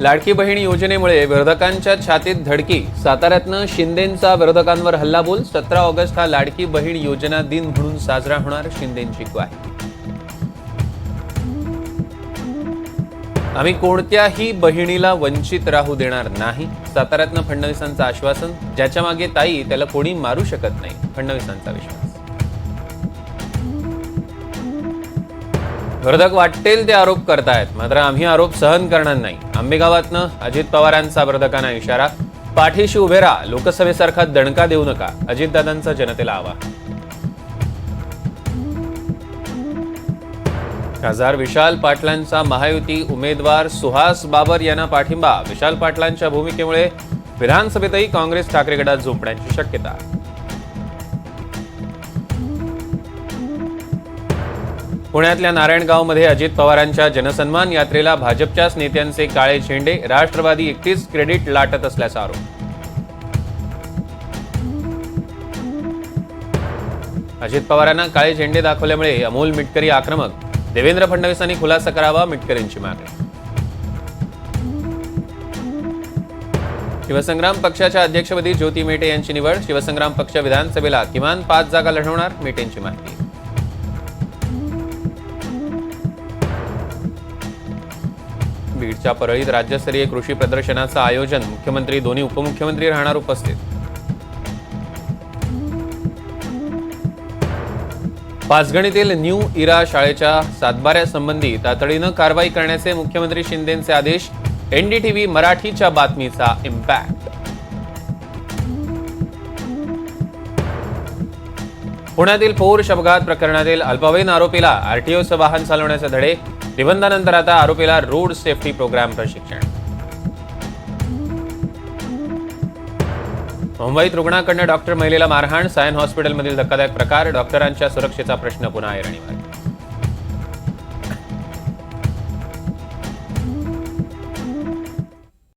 लाडकी बहीण योजनेमुळे विरोधकांच्या छातीत धडकी. साताऱ्यातनं शिंदेंचा विरोधकांवर हल्लाबोल. सतरा ऑगस्ट हा लाडकी बहीण योजना दिन म्हणून साजरा होणार शिंदेंची ग्वाही. आम्ही कोणत्याही बहिणीला वंचित राहू देणार नाही. साताऱ्यातनं फडणवीसांचं आश्वासन. ज्याच्या मागे ताई त्याला कोणी मारू शकत नाही. फडणवीसांचा विश्वास. विरोधक वाटेल ते आरोप करतायत. मात्र आम्ही आरोप सहन करणार नाही. आंबेगावातनं अजित पवारांचा विरोधकांना इशारा. पाठीशी उभे राहा. लोकसभेसारखा दणका देऊ नका. अजितदादांचा जनतेला आवाहन. खासदार विशाल पाटलांचा महायुती उमेदवार सुहास बाबर यांना पाठिंबा. विशाल पाटलांच्या भूमिकेमुळे विधानसभेतही काँग्रेस ठाकरे गटात झोपण्याची शक्यता. पुण्यातल्या नारायणगावमध्ये अजित पवारांच्या जनसन्मान यात्रेला भाजपच्याच नेत्यांचे काळे झेंडे राष्ट्रवादी एकटीच क्रेडिट लाटत असल्याचा आरोप. अजित पवारांना काळे झेंडे दाखवल्यामुळे अमोल मिटकरी आक्रमक देवेंद्र फडणवीसांनी खुलासा करावा मिटकरींची मागणी. शिवसंग्राम पक्षाच्या अध्यक्षपदी ज्योती मेटे यांची निवड शिवसंग्राम पक्ष विधानसभेला किमान पाच जागा लढवणार मेटेंची माहिती बीडच्या परळीत राज्यस्तरीय कृषी प्रदर्शनाचं आयोजन मुख्यमंत्री दोन्ही उपमुख्यमंत्री राहणार उपस्थित. पाचगणीतील न्यू इरा शाळेच्या सातबाऱ्यासंबंधी तातडीनं कारवाई करण्याचे मुख्यमंत्री शिंदेचे आदेश एनडीटीव्ही मराठीच्या बातमीचा इम्पॅक्ट पुण्यातील पोर्श अपघात प्रकरणातील अल्पवयीन आरोपीला आरटीओचं वाहन चालवण्याचे धडे निबंधानंतर आता आरोपीला रोड सेफ्टी प्रोग्राम प्रशिक्षण. मुंबईत रुग्णाकडनं डॉक्टर महिलेला मारहाण सायन हॉस्पिटलमधील धक्कादायक प्रकार डॉक्टरांच्या सुरक्षेचा प्रश्न पुन्हा ऐरणीवर.